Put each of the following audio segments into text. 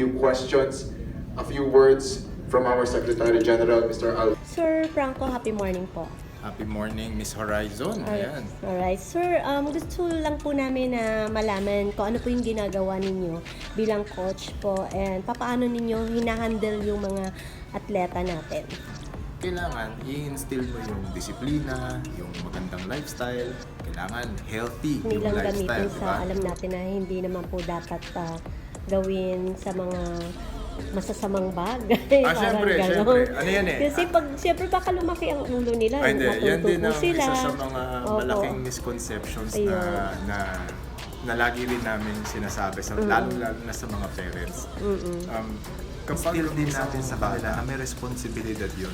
few questions, a few words from our Secretary General, Mr. Al. Sir Franco, happy morning po. Happy morning, Miss Horizon. Ayan. Alright. Sir, um, gusto lang po namin na malaman kung ano po yung ginagawa ninyo bilang coach po and papaano ninyo hinahandle yung mga atleta natin. Kailangan i-instill mo yung disiplina, yung magandang lifestyle. Kailangan healthy Hindi yung lang lifestyle, gamitin di sa ba? alam natin na hindi naman po dapat ah, gawin sa mga masasamang bagay. Ah, syempre, ganon. syempre. Ano yan eh? Kasi pag, syempre baka lumaki ang ulo nila. Ay, hindi. Yan din ang sila. isa sa mga Opo. malaking misconceptions na, Ayun. na na lagi rin namin sinasabi, sa, lalo-lalo na sa mga parents. Um, kapag din natin sa kanila na may responsibilidad yun.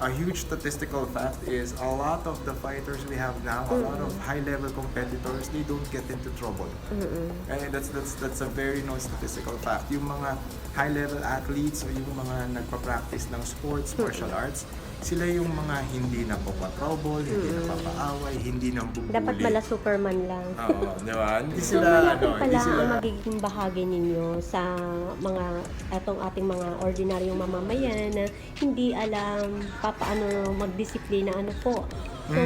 A huge statistical fact is a lot of the fighters we have now, a lot of high-level competitors, they don't get into trouble. Eh, that's, that's, that's a very known statistical fact. Yung mga high-level athletes o yung mga nagpa-practice ng sports, martial arts, sila yung mga hindi na trouble, hindi na papaaway, hindi na bubuli. Dapat mala Superman lang. Oo, di ba? Hindi So, sila, malaki ano, pala hindi sila... ang magiging bahagi ninyo sa mga atong ating mga ordinaryong mamamayan na hindi alam papaano magdisiplina ano po. So,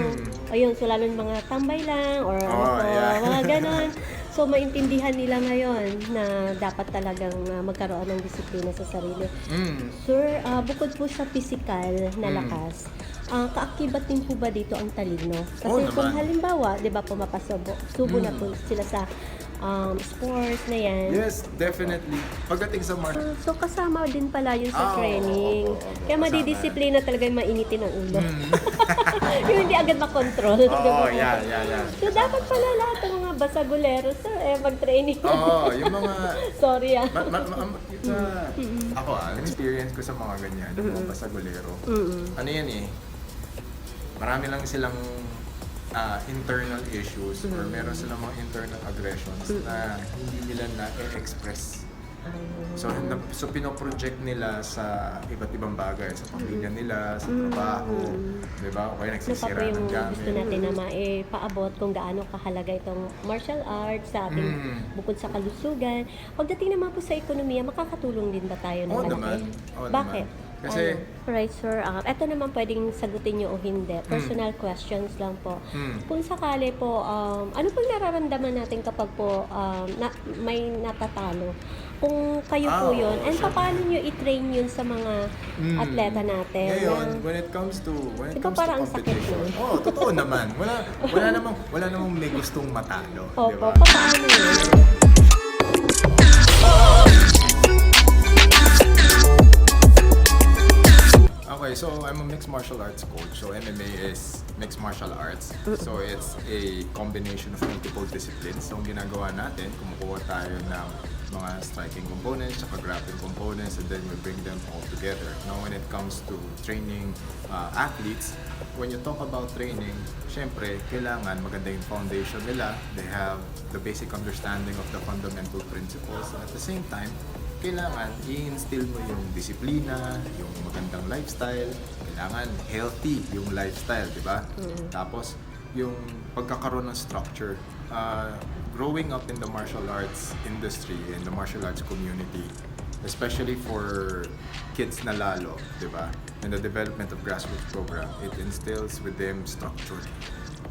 ayun, so lalo mga tambay lang or ano. Oh, po, yeah. mga ganon. So, maintindihan nila ngayon na dapat talagang ah, magkaroon ng disiplina sa sarili. Mm. Sir, ah, bukod po sa physical na Mm. lakas, ah, kaakibat din po ba dito ang talino? Kasi Oo kung halimbawa, di ba po mapasubo, subo na Mm. po sila sa um, sports na yan. Yes, definitely. Pagdating sa martial Ah, so kasama din pala yun sa Ah, oo, training. oo, oo, oo, Kaya kasama madidisiplina talaga yung mainitin ang ulo. yung hindi agad makontrol. Hmm. Oo, yeah, yeah, yeah. So dapat pala lahat ng mga basagulero sir, eh, mag-training. Oo, yung mga... Sorry ah. Ma, ma, ma, ma- sa- ako ah, experience ko sa mga ganyan, yung mga basagulero. Ano yan eh, marami lang silang ah, internal issues or meron silang mga internal aggressions na hindi nila na-express. So, so pinoproject nila sa iba't ibang bagay, sa pamilya nila, sa trabaho, di ba? O kaya nagsisira ng yung gamit. gusto natin na maipaabot kung gaano kahalaga itong martial arts sa ating Mm. bukod sa kalusugan. Pagdating naman po sa ekonomiya, makakatulong din ba tayo ng Oo naman. Oo Bakit? naman. Kasi- Ano? Right, sir. Uh, ito naman pwedeng sagutin nyo o hindi. Personal questions lang po. Mm. Kung sakali po, um, ano pong nararamdaman natin kapag po um, na, may natatalo? Kung kayo po Ah, yun, oo, and sure. paano nyo i-train yun sa mga Mm. atleta natin? Ngayon, na- when it comes to when it comes parang to sakit competition. nun? Oh, totoo naman. Wala wala namang wala namang may gustong matalo, Opo, ba? paano yun? Okay, so I'm a mixed martial arts coach. So MMA is mixed martial arts. So it's a combination of multiple disciplines. So ang ginagawa natin, kumukuha tayo ng mga striking components, saka grappling components, and then we bring them all together. Now when it comes to training uh, athletes, when you talk about training, syempre, kailangan maganda yung foundation nila. They have the basic understanding of the fundamental principles. At the same time, kailangan i-instill mo yung disiplina, yung magandang lifestyle, kailangan healthy yung lifestyle, di ba? Tapos, yung pagkakaroon ng structure. Uh, growing up in the martial arts industry, in the martial arts community, especially for kids na lalo, di ba? In the development of grassroots program, it instills with them structure.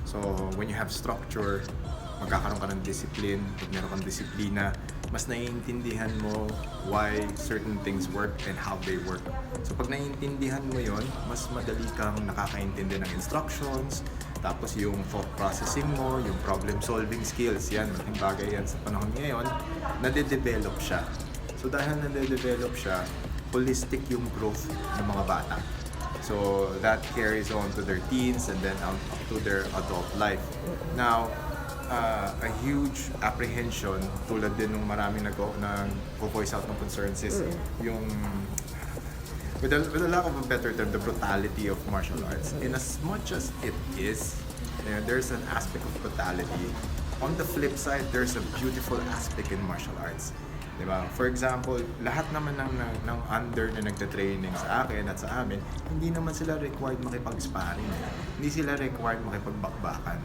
So, when you have structure, magkakaroon ka ng discipline, pag meron kang disiplina, mas naiintindihan mo why certain things work and how they work. So pag naiintindihan mo yon, mas madali kang nakakaintindi ng instructions, tapos yung thought processing mo, yung problem solving skills, yan, malaking bagay yan sa panahon ngayon, nade-develop siya. So dahil nade-develop siya, holistic yung growth ng mga bata. So that carries on to their teens and then out to their adult life. Now, uh, a huge apprehension tulad din nung maraming nag nag voice out ng concerns is yung with a, with a lack of a better term, the brutality of martial arts. In as much as it is, uh, there's an aspect of brutality. On the flip side, there's a beautiful aspect in martial arts. Di ba? For example, lahat naman ng, ng, ng under na nagte-training sa akin at sa amin, hindi naman sila required makipag-sparring. Hindi sila required makipagbakbakan.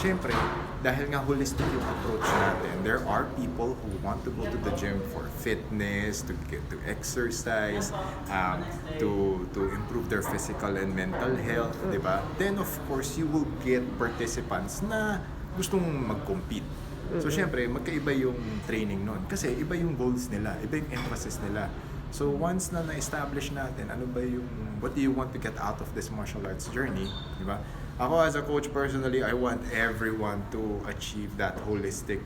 Siyempre, dahil nga holistic yung approach natin, there are people who want to go to the gym for fitness, to get to exercise, um, to to improve their physical and mental health, di ba? Then of course, you will get participants na gustong mag-compete. So, syempre, magkaiba yung training nun. Kasi iba yung goals nila, iba yung emphasis nila. So, once na na-establish natin, ano ba yung, what do you want to get out of this martial arts journey, di ba? Ako as a coach personally, I want everyone to achieve that holistic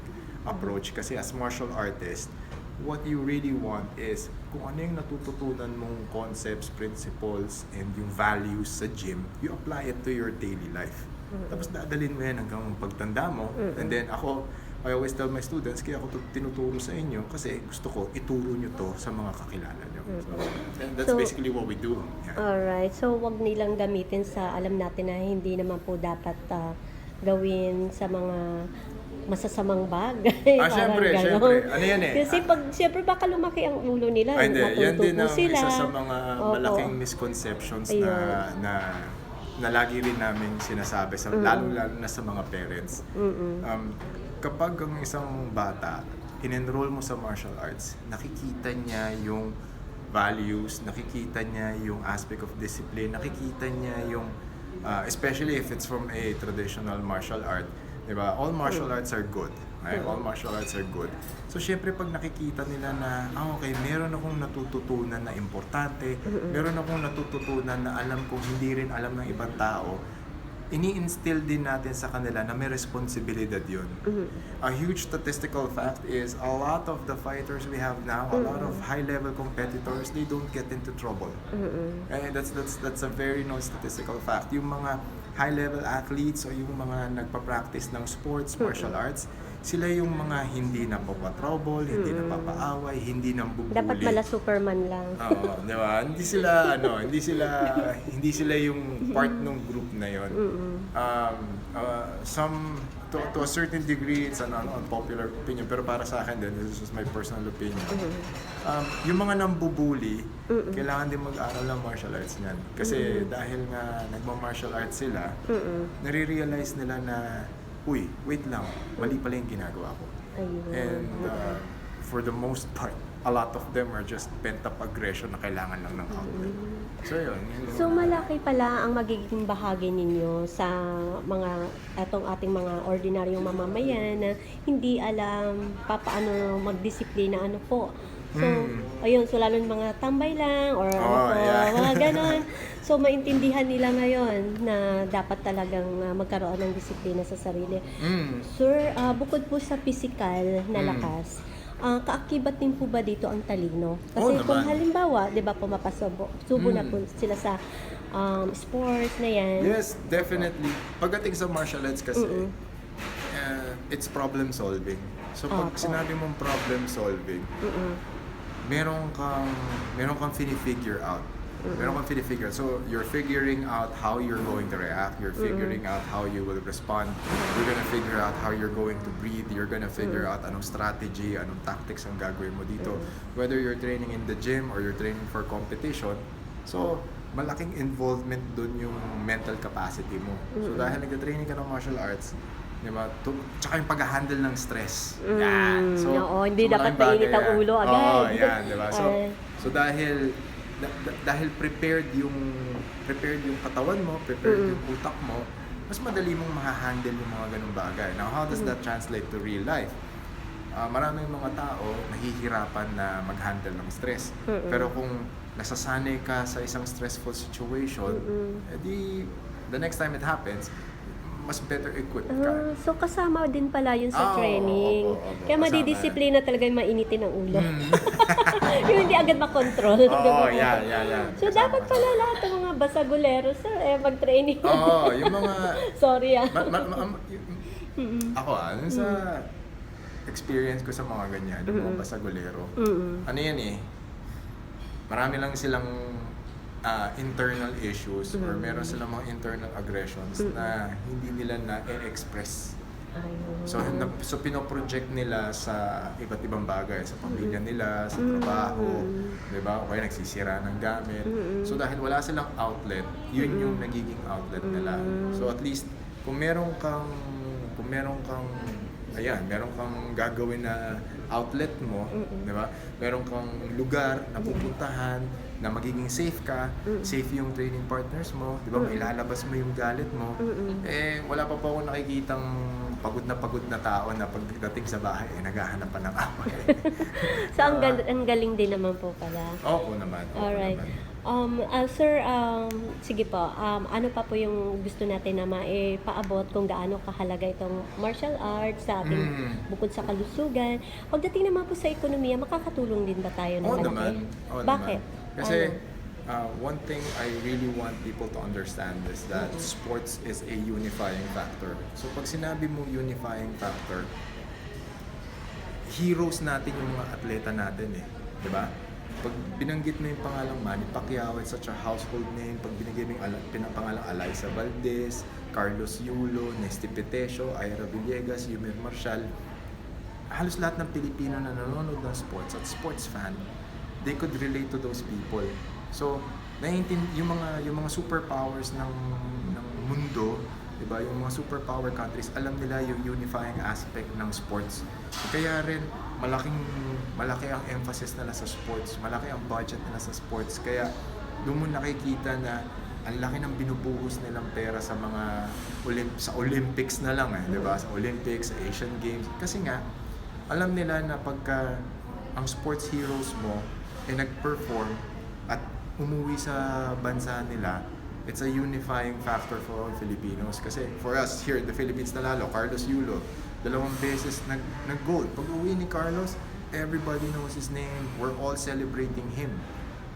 approach. Kasi as martial artist, what you really want is kung ano yung natututunan mong concepts, principles, and yung values sa gym, you apply it to your daily life. Tapos dadalhin mo yan hanggang pagtanda mo. And then ako, I always tell my students, kaya ako tinuturo sa inyo kasi gusto ko ituro nyo to sa mga kakilala nyo. So, and that's So- basically what we do. Yeah. Alright, so wag nilang gamitin sa alam natin na hindi naman po dapat ah, gawin sa mga masasamang bagay. Ah, syempre, ganon. syempre. Ano yan eh? Kasi pag, syempre baka lumaki ang ulo nila. Ay, hindi. Yan din ang sila. isa sa mga Opo. malaking misconceptions Ayun. na na lagi rin namin sinasabi, sa, lalo-lalo na sa mga parents. Mm-mm. Um, kapag ang isang bata, in-enroll mo sa martial arts, nakikita niya yung values, nakikita niya yung aspect of discipline, nakikita niya yung, uh, especially if it's from a traditional martial art, di ba? All martial arts are good. Okay? All martial arts are good. So, syempre, pag nakikita nila na, ah, okay, meron akong natututunan na importante, meron akong natututunan na alam kong hindi rin alam ng ibang tao, ini-instill din natin sa kanila na may responsibilidad yun. A huge statistical fact is a lot of the fighters we have now, a lot of high-level competitors, they don't get into trouble. And that's that's that's a very known statistical fact. Yung mga high-level athletes o yung mga nagpa-practice ng sports, martial arts, sila yung mga hindi napapa-trouble, hindi napapaaway, hindi nang bubuli. Dapat mala Superman lang. Oo, di ba? Hindi sila ano, hindi sila hindi sila yung part ng group na yon. Um, uh, some to, to a certain degree it's an un- unpopular opinion pero para sa akin din this is my personal opinion. Um, yung mga nambubuli, kailangan din mag-aral ng martial arts niyan. Kasi dahil nga nagma-martial arts sila, nare-realize nila na uy, wait lang, mali pala yung ginagawa ko. Ayun. And uh, for the most part, a lot of them are just pent-up aggression na kailangan lang ng outlet. So yun. yun So malaki pala ang magiging bahagi ninyo sa mga etong ating mga ordinaryong mamamayan na hindi alam papaano magdisiplina ano po. So, Hmm. ayun, so lalo mga tambay lang or ano Oh, po, yeah. mga ganon. So, maintindihan nila ngayon na dapat talagang ah, magkaroon ng disiplina sa sarili. Mm. Sir, ah, bukod po sa physical na Mm. lakas, ah, kaakibat din po ba dito ang talino? Kasi Oo kung naman. halimbawa, di ba, pumapasubo subo na Mm. po sila sa um, sports na yan. Yes, definitely. Pagdating sa martial arts kasi, Mm-mm. uh, it's problem solving. So pag Opo. sinabi mong problem solving, Mm-mm. meron kang meron kang figure out. Meron kang figure So you're figuring out how you're going to react. You're figuring out how you will respond. You're gonna figure out how you're going to breathe. You're gonna figure out anong strategy, anong tactics ang gagawin mo dito. Whether you're training in the gym or you're training for competition. So, malaking involvement dun yung mental capacity mo. So dahil nagka-training ka ng martial arts, di ba? To, tsaka yung pag-handle ng stress. Yan. Mm, oo, hindi dapat malaking bagay mainit ang yan. ulo agad. Oo, yan, di ba? So, Ah. so dahil da- da- dahil prepared yung prepared yung katawan mo, prepared yung utak mo, mas madali mong ma-handle yung mga ganung bagay. Now, how does that translate to real life? Ah, maraming mga tao nahihirapan na mag-handle ng stress. Pero kung nasasanay ka sa isang stressful situation, edi the next time it happens, mas better equipped ka. Ah, so kasama din pala yun sa Ah, oo, training. opo, opo, Kaya kasama madidisiplina talaga yung mainitin ang ulo. yung hindi agad makontrol. Oo, yan, yan, yan. So Kasama dapat pala lahat ng mga basagulero sir eh mag-training. Oo, yung mga Sorry ah. ma, ma, ma, ma- ako ah, dun sa experience ko sa mga ganyan, yung mga basagulero, Mm-mm. ano yan eh, marami lang silang ah, internal issues or meron silang mga internal aggressions na hindi nila na-express. So, na, so pinoproject nila sa iba't ibang bagay, sa pamilya nila, sa trabaho, di ba? O kaya nagsisira ng gamit. So dahil wala silang outlet, yun yung nagiging outlet nila. So at least, kung meron kang, kung meron kang, ayan, meron kang gagawin na outlet mo, di ba? Meron kang lugar na pupuntahan, na magiging safe ka, safe yung training partners mo, di ba? Mailalabas mo yung galit mo. Eh, wala pa po ako nakikitang pagod na pagod na tao na pagdating sa bahay, eh, naghahanap pa ng away. So, ang, gal- ang galing din naman po pala. Opo naman. Opo Alright. naman. Um, ah, sir, um, sige po, um, ano pa po yung gusto natin na maipaabot kung gaano kahalaga itong martial arts sa ating Mm. bukod sa kalusugan. Pagdating naman po sa ekonomiya, makakatulong din ba tayo Oo malaki? naman. Oo Bakit? naman. Kasi Ano? uh, one thing I really want people to understand is that sports is a unifying factor. So pag sinabi mo unifying factor, heroes natin yung mga atleta natin eh. Di ba? Pag binanggit mo yung pangalang Manny Pacquiao, it's such a household name. Pag binigay mo yung ala- pinapangalang Eliza Valdez, Carlos Yulo, Nesty Petesio, Ira Villegas, Yumir Marshall, halos lahat ng Pilipino na nanonood ng sports at sports fan, they could relate to those people. So, naiintin yung mga yung mga superpowers ng ng mundo, 'di ba? Yung mga superpower countries, alam nila yung unifying aspect ng sports. Kaya rin malaking malaki ang emphasis nila sa sports, malaki ang budget nila sa sports. Kaya doon mo nakikita na ang laki ng binubuhos nilang pera sa mga Olymp- sa Olympics na lang eh, 'di ba? Sa Olympics, sa Asian Games. Kasi nga alam nila na pagka ang sports heroes mo ay nag-perform at umuwi sa bansa nila, it's a unifying factor for all Filipinos. Kasi for us here in the Philippines na lalo, Carlos Yulo, dalawang beses nag, nag-gold. Pag uwi ni Carlos, everybody knows his name. We're all celebrating him.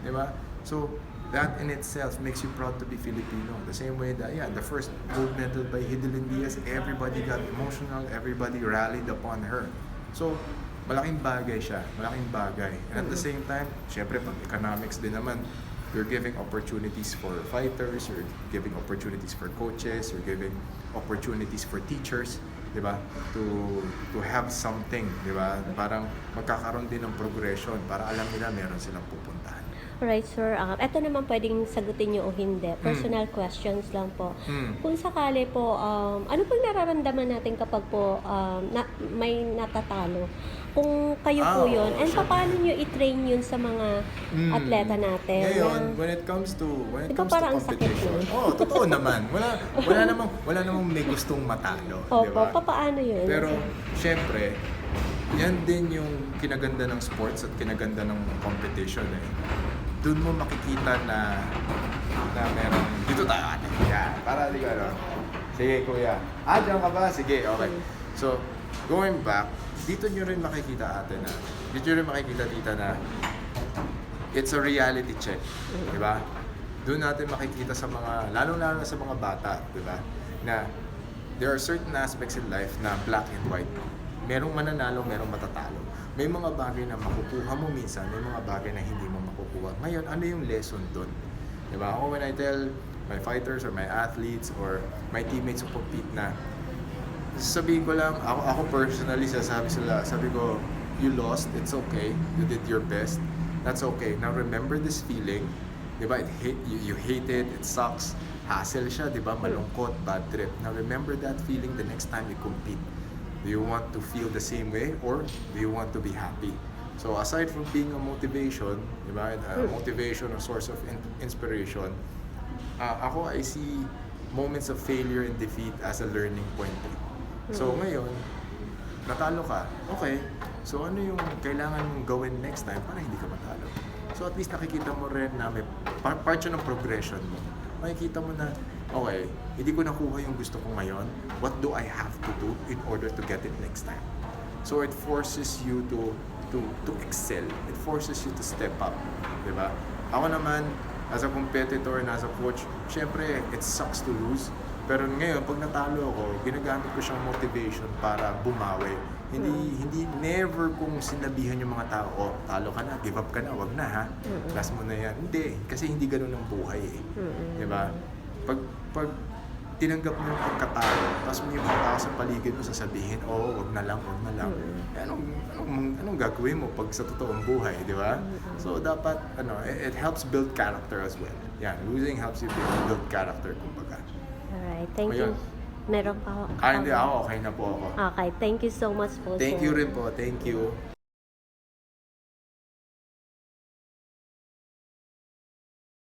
Di ba? So, that in itself makes you proud to be Filipino. The same way that, yeah, the first gold medal by Hidilyn Diaz, everybody got emotional, everybody rallied upon her. So, malaking bagay siya, malaking bagay. And at the same time, syempre pag economics din naman, you're giving opportunities for fighters, you're giving opportunities for coaches, you're giving opportunities for teachers, 'di ba? To to have something, 'di ba? Parang magkakaroon din ng progression para alam nila meron silang pupuntahan. Alright, sir. Um, ito naman pwedeng sagutin nyo o hindi. Personal questions lang po. Mm. Kung sakali po, um, ano pong nararamdaman natin kapag po um, na, may natatalo? Kung kayo po Ah, yun, oo, and syempre. paano nyo i-train yun sa mga Mm. atleta natin? Ngayon, na- when it comes to when it comes to competition. Oh, totoo naman. Wala wala namang wala namang may gustong matalo, Opo, di ba? papaano yun? Pero syempre, yan din yung kinaganda ng sports at kinaganda ng competition eh. Doon mo makikita na na meron dito tayo ate. Yan, para di ano. Sige kuya. Ah, diyan ka ba? Sige, okay. So, going back, dito nyo rin makikita ate na, dito nyo rin makikita tita na it's a reality check. Di ba? Doon natin makikita sa mga, lalong-lalo na sa mga bata, di ba? Na there are certain aspects in life na black and white. Merong mananalo, merong matatalo. May mga bagay na makukuha mo minsan, may mga bagay na hindi mo makukuha. Ngayon, ano yung lesson doon? Di ba? Ako when I tell my fighters or my athletes or my teammates who compete na, sabihin ko lang, ako, ako personally, sasabi sila, sabi ko, you lost, it's okay, you did your best, that's okay. Now remember this feeling, di ba, it hate, you, you hate it, it sucks, hassle siya, di ba, malungkot, bad trip. Now remember that feeling the next time you compete. Do you want to feel the same way or do you want to be happy? So aside from being a motivation, di ba, a motivation or source of in- inspiration, uh, ako I see moments of failure and defeat as a learning point. So ngayon, natalo ka, okay. So ano yung kailangan mong gawin next time para hindi ka matalo? So at least nakikita mo rin na may par- part yun ng progression mo. Makikita mo na, okay, hindi ko nakuha yung gusto ko ngayon. What do I have to do in order to get it next time? So it forces you to to to excel. It forces you to step up, 'di ba? Ako naman as a competitor and as a coach, syempre it sucks to lose. Pero ngayon pag natalo ako, ginagamit ko siyang motivation para bumawi. Hindi hindi never kung sinabihan yung mga tao, oh, talo ka na, give up ka na, wag na ha. Last mo na yan. Hindi, kasi hindi ganun ang buhay eh. 'Di ba? Pag pag tinanggap mo yung pagkatalo, tapos may mga tao sa paligid mo sasabihin, oo, oh, wag na lang, wag na lang. Eh, anong, anong, anong gagawin mo pag sa totoong buhay, di ba? So, dapat, ano, it, it helps build character as well. Yan, losing helps you build, build character, kumbaga. Alright, thank Ayun. you. Meron pa ako. Ah, hindi ako, okay na po ako. Okay, thank you so much po, Thank sir. you rin po, thank you.